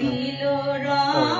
দিল রং?